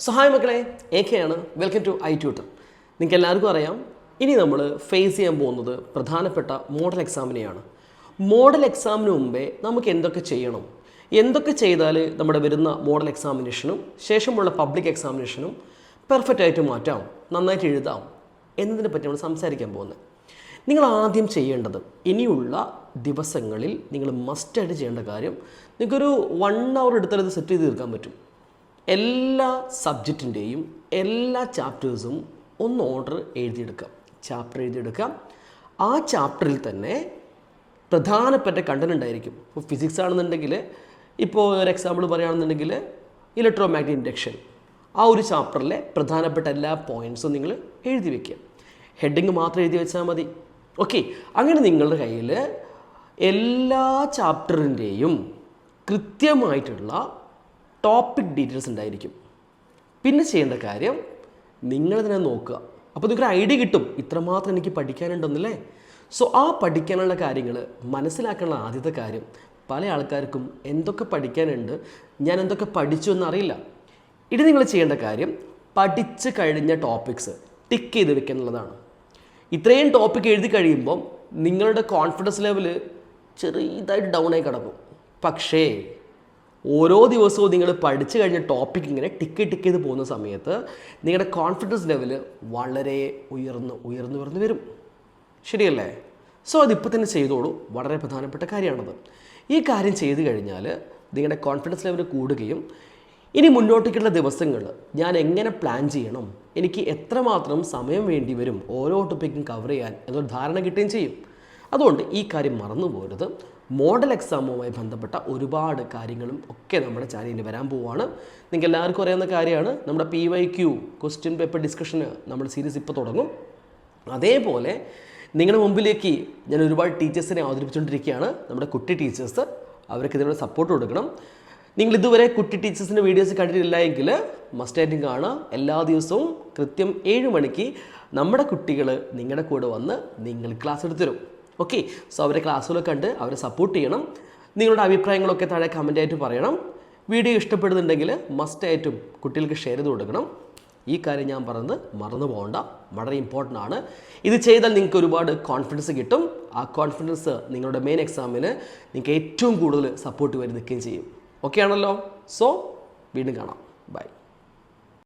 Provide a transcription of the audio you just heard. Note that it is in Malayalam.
സഹായ മക്കളെ. എ കെ ആണ്. വെൽക്കം ടു ഐ ട്യൂട്ടർ നിങ്ങൾക്ക് എല്ലാവർക്കും അറിയാം. ഇനി നമ്മൾ ഫേസ് ചെയ്യാൻ പോകുന്നത് പ്രധാനപ്പെട്ട മോഡൽ എക്സാമിനെയാണ് മോഡൽ എക്സാമിന് മുമ്പേ നമുക്ക് എന്തൊക്കെ ചെയ്യണം? എന്തൊക്കെ ചെയ്താൽ നമ്മുടെ വരുന്ന മോഡൽ എക്സാമിനേഷനും ശേഷമുള്ള പബ്ലിക് എക്സാമിനേഷനും പെർഫെക്റ്റ് ആയിട്ട് മാറ്റാം നന്നായിട്ട് എഴുതാം എന്നതിനെ പറ്റി നമ്മൾ സംസാരിക്കാൻ പോകുന്നത്. നിങ്ങൾ ആദ്യം ചെയ്യേണ്ടത് ഇനിയുള്ള ദിവസങ്ങളിൽ നിങ്ങൾ മസ്റ്റായിട്ട് ചെയ്യേണ്ട കാര്യം നിങ്ങൾക്കൊരു വൺ അവർ എടുത്താൽ ഇത് സെറ്റ് ചെയ്ത് തീർക്കാൻ പറ്റും. എല്ലാ സബ്ജക്റ്റിന്റെയും എല്ലാ ചാപ്റ്റേഴ്സും ഒന്ന് ഓർഡർ എഴുതിയെടുക്കാം. ചാപ്റ്റർ എഴുതിയെടുക്കാം. ആ ചാപ്റ്ററിൽ തന്നെ പ്രധാനപ്പെട്ട കണ്ടന്റ് ഉണ്ടായിരിക്കും. ഇപ്പോൾ ഫിസിക്സ് ആണെന്നുണ്ടെങ്കിൽ ഇപ്പോൾ ഒരു എക്സാമ്പിൾ പറയുകയാണെന്നുണ്ടെങ്കിൽ ഇലക്ട്രോ ഇൻഡക്ഷൻ ആ ഒരു ചാപ്റ്ററിലെ പ്രധാനപ്പെട്ട എല്ലാ പോയിന്റ്സും നിങ്ങൾ എഴുതി വയ്ക്കുക ഹെഡിങ് മാത്രം എഴുതി വെച്ചാൽ മതി. ഓക്കെ അങ്ങനെ നിങ്ങളുടെ കയ്യിൽ എല്ലാ ചാപ്റ്ററിന്റെയും കൃത്യമായിട്ടുള്ള ടോപ്പിക് ഡീറ്റെയിൽസ് ഉണ്ടായിരിക്കും. പിന്നെ ചെയ്യേണ്ട കാര്യം നിങ്ങൾ നിങ്ങളിതിനെ നോക്കുക. അപ്പോൾ നിങ്ങൾക്ക് ഐഡിയ കിട്ടും. ഇത്രമാത്രം എനിക്ക് പഠിക്കാനുണ്ടെന്നല്ലേ? സോ ആ പഠിക്കാനുള്ള കാര്യങ്ങൾ മനസ്സിലാക്കാനുള്ള ആദ്യത്തെ കാര്യം പല ആൾക്കാർക്കും എന്തൊക്കെ പഠിക്കാനുണ്ട് ഞാൻ എന്തൊക്കെ പഠിച്ചു എന്നറിയില്ല. ഇനി നിങ്ങൾ ചെയ്യേണ്ട കാര്യം പഠിച്ച് കഴിഞ്ഞ ടോപ്പിക്സ് ടിക്ക് ചെയ്ത് വെക്കുക എന്നുള്ളതാണ് ഇത്രയും ടോപ്പിക് എഴുതി കഴിയുമ്പം നിങ്ങളുടെ കോൺഫിഡൻസ് ലെവൽ ചെറിയതായിട്ട് ഡൗൺ ആയി കിടക്കും. പക്ഷേ ഓരോ ദിവസവും നിങ്ങൾ പഠിച്ചു കഴിഞ്ഞ ടോപ്പിക് ഇങ്ങനെ ടിക്ക് ടിക്ക് ചെയ്ത് പോകുന്ന സമയത്ത് നിങ്ങളുടെ കോൺഫിഡൻസ് ലെവൽ വളരെ ഉയർന്ന് ഉയർന്നു ഉയർന്നു വരും. ശരിയല്ലേ? സോ അതിപ്പോൾ തന്നെ ചെയ്തോളൂ. വളരെ പ്രധാനപ്പെട്ട കാര്യമാണത്. ഈ കാര്യം ചെയ്തു കഴിഞ്ഞാൽ നിങ്ങളുടെ കോൺഫിഡൻസ് ലെവൽ കൂടുകയും ഇനി മുന്നോട്ടേക്കുള്ള ദിവസങ്ങൾ ഞാൻ എങ്ങനെ പ്ലാൻ ചെയ്യണം? എനിക്ക് എത്രമാത്രം സമയം വേണ്ടി വരും? ഓരോ ടോപ്പിക്കും കവർ ചെയ്യാൻ എന്നൊരു ധാരണ കിട്ടുകയും ചെയ്യും. അതുകൊണ്ട് ഈ കാര്യം മറന്നു പോരുത്. മോഡൽ എക്സാമുമായി ബന്ധപ്പെട്ട ഒരുപാട് കാര്യങ്ങളും ഒക്കെ നമ്മുടെ ചാനലിൽ വരാൻ പോവുകയാണ് നിങ്ങൾക്ക് എല്ലാവർക്കും അറിയാവുന്ന കാര്യമാണ്. നമ്മുടെ P Y Q question paper ഡിസ്കഷന് നമ്മുടെ സീരീസ് ഇപ്പോൾ തുടങ്ങും. അതേപോലെ നിങ്ങളുടെ മുമ്പിലേക്ക് ഞാൻ ഒരുപാട് ടീച്ചേഴ്സിനെ അവതരിപ്പിച്ചുകൊണ്ടിരിക്കുകയാണ്. നമ്മുടെ കുട്ടി ടീച്ചേഴ്സ് അവർക്ക് ഇതിനുള്ള സപ്പോർട്ട് കൊടുക്കണം. നിങ്ങൾ ഇതുവരെ കുട്ടി ടീച്ചേഴ്സിന്റെ വീഡിയോസ് കണ്ടിട്ടില്ല എങ്കിൽ മസ്റ്റായിട്ടും കാണുക. എല്ലാ ദിവസവും കൃത്യം ഏഴ് മണിക്ക് നമ്മുടെ കുട്ടികൾ നിങ്ങളുടെ കൂടെ വന്ന് നിങ്ങൾ ക്ലാസ് എടുത്തു തരും ഓക്കെ സോ അവരെ ക്ലാസ്സുകളൊക്കെ കണ്ട് അവരെ സപ്പോർട്ട് ചെയ്യണം. നിങ്ങളുടെ അഭിപ്രായങ്ങളൊക്കെ താഴെ കമന്റായിട്ട് പറയണം. വീഡിയോ ഇഷ്ടപ്പെടുന്നുണ്ടെങ്കിൽ മസ്റ്റ് മസ്റ്റായിട്ടും കുട്ടികൾക്ക് ഷെയർ ചെയ്ത് കൊടുക്കണം. ഈ കാര്യം ഞാൻ പറഞ്ഞത് മറന്നു പോകണ്ട. വളരെ ഇമ്പോർട്ടന്റ് ആണ്. ഇത് ചെയ്താൽ നിങ്ങൾക്ക് ഒരുപാട് കോൺഫിഡൻസ് കിട്ടും. ആ കോൺഫിഡൻസ് നിങ്ങളുടെ മെയിൻ എക്സാമിന് നിങ്ങൾക്ക് ഏറ്റവും കൂടുതൽ സപ്പോർട്ട് വരെ നിൽക്കുകയും ചെയ്യും. ഓക്കെ ആണല്ലോ? സോ വീണ്ടും കാണാം.